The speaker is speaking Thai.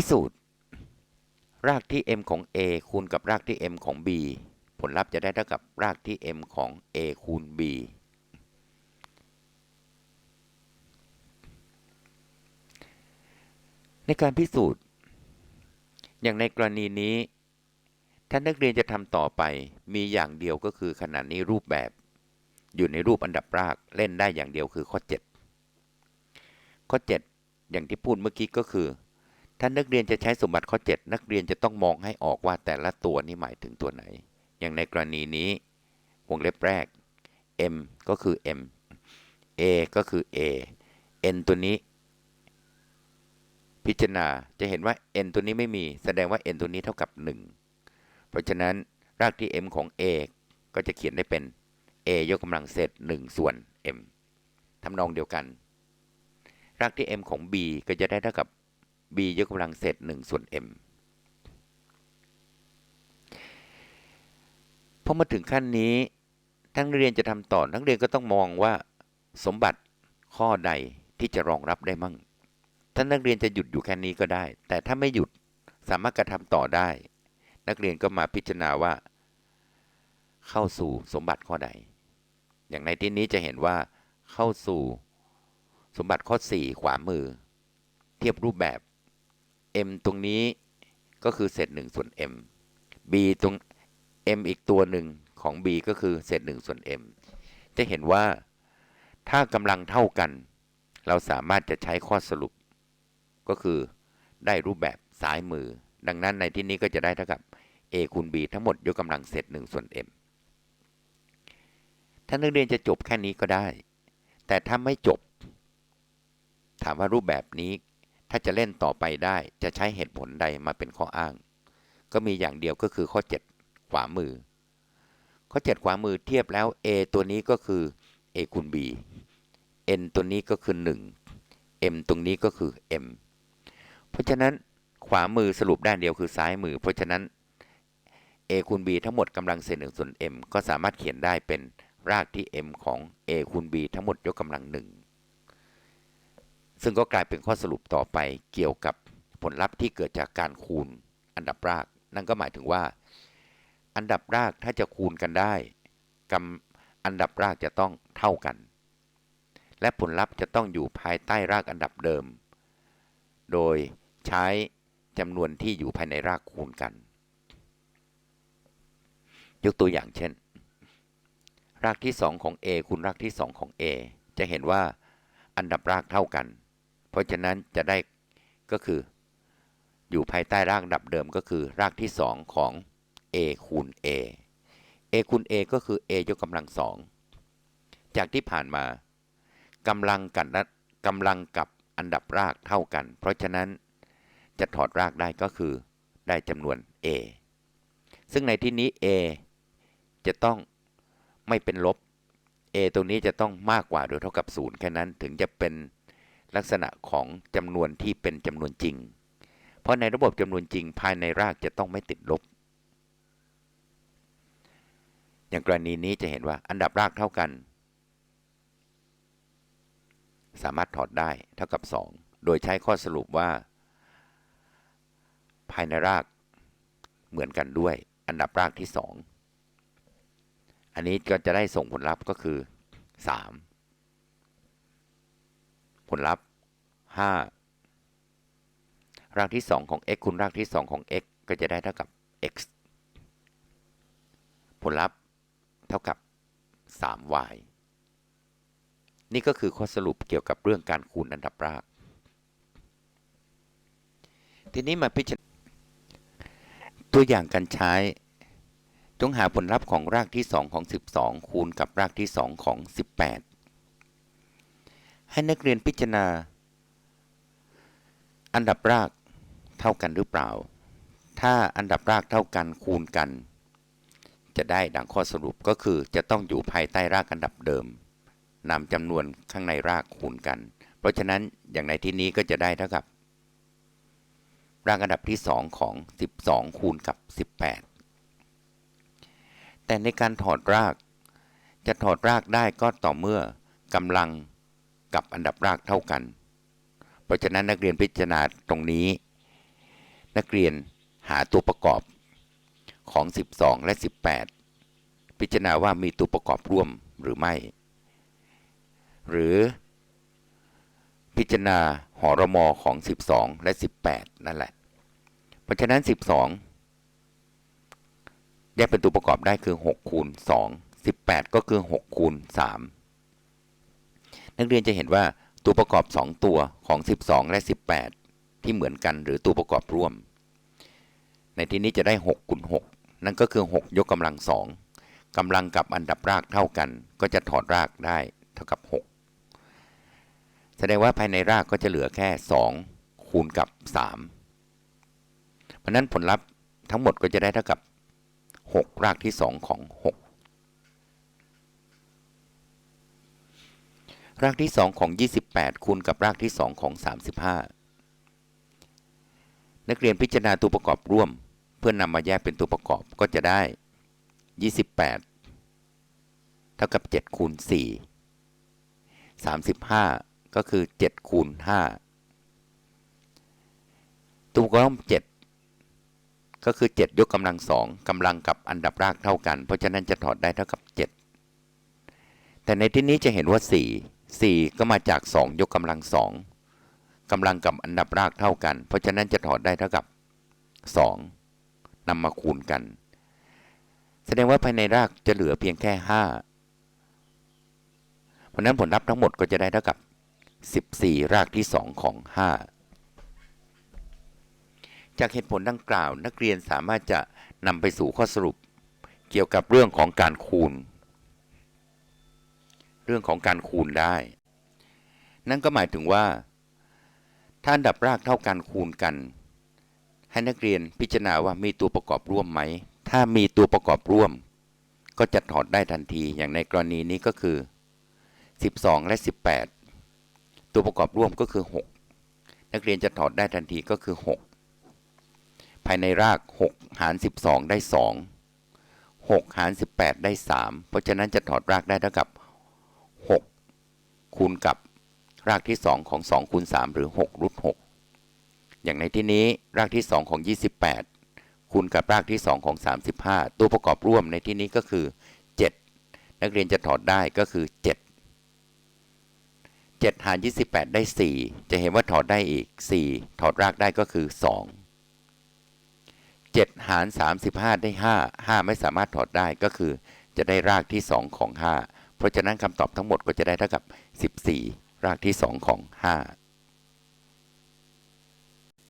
พิสูจน์ รากที่ m ของ a คูณกับรากที่ m ของ b ผลลัพธ์จะได้เท่ากับรากที่ m ของ a คูณ b ในการพิสูจน์ อย่างในกรณีนี้ถ้านักเรียนจะทำต่อไปมีอย่างเดียวก็คือขณะนี้รูปแบบ อยู่ในรูปอันดับรากเล่นได้อย่างเดียวคือข้อ 7 ข้อ 7 อย่างที่พูดเมื่อกี้ก็คือ ถ้านักเรียนจะใช้สมบัติข้อ 7 นักเรียนจะต้องมองให้ออกว่าแต่ละตัวนี้หมายถึงตัวไหน อย่างในกรณีนี้ วงเล็บแรก m ก็คือ m a ก็คือ a n ตัวนี้ พิจารณาจะเห็นว่า n ตัวนี้ไม่มี แสดงว่า n ตัวนี้เท่ากับ 1 เพราะฉะนั้นรากที่ m ของ a ก็จะเขียนได้เป็น a ยกกำลังเศษ1ส่วน m ทำนองเดียวกัน รากที่ m ของ b ก็จะได้เท่ากับ b ยกกำลังเศษ1ส่วน m พอมาถึงขั้นนี้ทั้งนักเรียนจะทำต่อนักเรียนก็ต้องมองว่าสมบัติข้อใดที่จะรองรับได้มั่งถ้านักเรียนจะหยุดอยู่แค่นี้ก็ได้ แต่ถ้าไม่หยุดสามารถกระทำต่อได้ นักเรียนก็มาพิจารณาว่า เข้าสู่สมบัติข้อใด อย่างในที่นี้จะเห็นว่า เข้าสู่สมบัติข้อ 4 ขวามือ เทียบรูปแบบ m ตรงนี้ก็คือเศษ1ส่วน m b ตรง m อีกตัวหนึ่งของ b ก็คือเศษ1ส่วน m จะเห็นว่าถ้ากำลังเท่ากัน เราสามารถจะใช้ข้อสรุป ก็คือได้รูปแบบซ้ายมือ ดังนั้นในที่นี้ก็จะได้เท่ากับ a คูณ b ทั้งหมดยกกำลังเศษ1ส่วน m ถ้านักเรียนจะจบแค่นี้ก็ได้ แต่ถ้าไม่จบ ถามว่ารูปแบบนี้ ถ้าจะเล่นต่อไปได้จะใช้เหตุผลใดมาเป็นข้ออ้าง ก็มีอย่างเดียวก็คือข้อ 7 ขวามือ ข้อ 7 ขวามือเทียบแล้ว a ตัวนี้ก็คือ a คูณ b n ตัวนี้ก็คือ 1 m ตรงนี้ก็คือ m เพราะฉะนั้นขวามือสรุปด้านเดียวคือซ้ายมือ เพราะฉะนั้น a คูณ b ทั้งหมดกำลังเศษ1ส่วน m ก็สามารถเขียนได้เป็นรากที่ m ของ a คูณ b ทั้งหมดยกกำลังหนึ่ง ซึ่งก็กลายเป็นข้อสรุปต่อไปเกี่ยวกับผลลัพธ์ที่เกิดจากการคูณอันดับราก นั่นก็หมายถึงว่า อันดับรากถ้าจะคูณกันได้กำอันดับรากจะต้องเท่ากัน และผลลัพธ์จะต้องอยู่ภายใต้รากอันดับเดิม โดยใช้จำนวนที่อยู่ภายในรากคูณกัน ยกตัวอย่างเช่น รากที่ 2 ของ a คูณรากที่ 2 ของ a จะเห็นว่าอันดับรากเท่ากัน ราะฉะนั้นจะได้ก็คืออยู่ภายใต้รากดับเดิมก็คือ รากที่ 2 ของ a คูณ a a คูณ a ก็คือ a ยกกำลังสองจากที่ผ่านมากำลังกันกำลังกับอันดับรากเท่ากัน เพราะฉะนั้นจะถอดรากได้ก็คือได้จำนวน a ซึ่งในที่นี้ a จะต้องไม่เป็นลบ a ตรงนี้จะต้องมากกว่าหรือเท่ากับ 0 แค่นั้นถึงจะเป็น ลักษณะของจำนวนที่เป็นจำนวนจริง เพราะในระบบจำนวนจริงภายในรากจะต้องไม่ติดลบ อย่างกรณีนี้จะเห็นว่าอันดับรากเท่ากัน สามารถถอดได้เท่ากับ 2 โดยใช้ข้อสรุปว่า ภายในรากเหมือนกันด้วย อันดับรากที่ 2 อันนี้ก็จะได้ส่งผลลัพธ์ก็คือ 3 ผลลัพธ์ 5 รากที่ 2 ของ x คูณรากที่ 2 ของ x ก็จะได้เท่ากับ x ผลลัพธ์เท่ากับ 3y นี่ก็คือข้อสรุปเกี่ยวกับเรื่องการคูณอันดับราก ทีนี้มาพิจารณาตัวอย่างการใช้ จงหาผลลัพธ์ของรากที่ 2 ของ 12 คูณกับรากที่ 2 ของ 18 ให้นักเรียนพิจารณา อันดับรากเท่ากันหรือเปล่า ถ้าอันดับรากเท่ากันคูณกัน จะได้ดังข้อสรุปก็คือจะต้องอยู่ภายใต้รากอันดับเดิมนำจำนวนข้างในรากคูณกัน เพราะฉะนั้นอย่างในที่นี้ก็จะได้เท่ากับ รากอันดับที่ 2 ของ 12 คูณกับ 18 แต่ในการถอดราก จะถอดรากได้ก็ต่อเมื่อกำลังกับอันดับรากเท่ากัน เพราะฉะนั้นนักเรียนพิจารณาตรงนี้ นักเรียนหาตัวประกอบของ 12 และ 18 พิจารณาว่ามีตัวประกอบร่วมหรือไม่ หรือพิจารณาหอรมอของ 12 และ 18 นั่นแหละ เพราะฉะนั้น 12 แยกเป็นตัวประกอบได้คือ 6 คูณ 2 18 ก็คือ 6 คูณ 3 นักเรียนจะเห็นว่า ตัวประกอบ 2 ตัวของ 12 และ 18 ที่เหมือนกันหรือตัวประกอบร่วม ในที่นี้จะได้6คูณ6นั่นก็คือ 6 ยกกำลัง2กำลังกับอันดับรากเท่ากัน ก็จะถอดรากได้เท่ากับ 6 แสดงว่าภายในรากก็จะเหลือแค่ 2 คูณกับ 3 เพราะฉะนั้นผลลัพธ์ทั้งหมดก็จะได้เท่ากับ 6 รากที่ 2 ของ 6 รากที่ 2 ของ 28 คูณกับรากที่ 2 ของ 35 นักเรียนพิจารณาตัวประกอบร่วม เพื่อนนำมาแยกเป็นตัวประกอบก็จะได้ 28 เท่ากับ 7 คูณ 4 35 ก็คือ 7 คูณ 5 ตัวประกอบ7ก็คือ 7 ยกกำลัง2กำลังกับอันดับรากเท่ากัน เพราะฉะนั้นจะถอดได้เท่ากับ 7แต่ในที่นี้จะเห็นว่า 4 4 ก็มาจาก 2 ยกกำลัง2กำลังกับอันดับรากเท่ากัน เพราะฉะนั้นจะถอดได้เท่ากับ 2นำมาคูณกัน แสดงว่าภายในรากจะเหลือเพียงแค่ 5 เพราะนั้นผลลัพธ์ทั้งหมดก็จะได้เท่ากับ 14 รากที่ 2 ของ 5 จากเหตุผลดังกล่าว นักเรียนสามารถจะนำไปสู่ข้อสรุป เกี่ยวกับเรื่องของการคูณ เรื่องของการคูณได้ นั่นก็หมายถึงว่า ถ้าอันดับรากเท่ากันคูณกัน ให้นักเรียนพิจารณาว่ามีตัวประกอบร่วมไหม ถ้ามีตัวประกอบร่วม ก็จะถอดได้ทันที อย่างในกรณีนี้ก็คือ 12 และ 18 ตัวประกอบร่วมก็คือ 6 นักเรียนจะถอดได้ทันทีก็คือ 6 ภายในราก 6 หาร 12 ได้ 2 6 หาร 18 ได้ 3 เพราะฉะนั้นจะถอดรากได้เท่ากับ 6 คูณกับรากที่ 2 ของ 2 คูณ 3 หรือ6รูท6อย่างในที่นี้รากที่ 2 ของ 28 คูณกับรากที่ 2 ของ 35 ตัวประกอบร่วมในที่นี้ก็คือ 7 นักเรียนจะถอดได้ก็คือ 7 7 หาร 28 ได้ 4 จะเห็นว่าถอดได้อีก 4 ถอดรากได้ก็คือ 2 7 หาร 35 ได้ 5 5 ไม่สามารถถอดได้ก็คือจะได้รากที่ 2 ของ 5 เพราะฉะนั้นคำตอบทั้งหมดก็จะได้เท่ากับ 14 รากที่ 2 ของ 5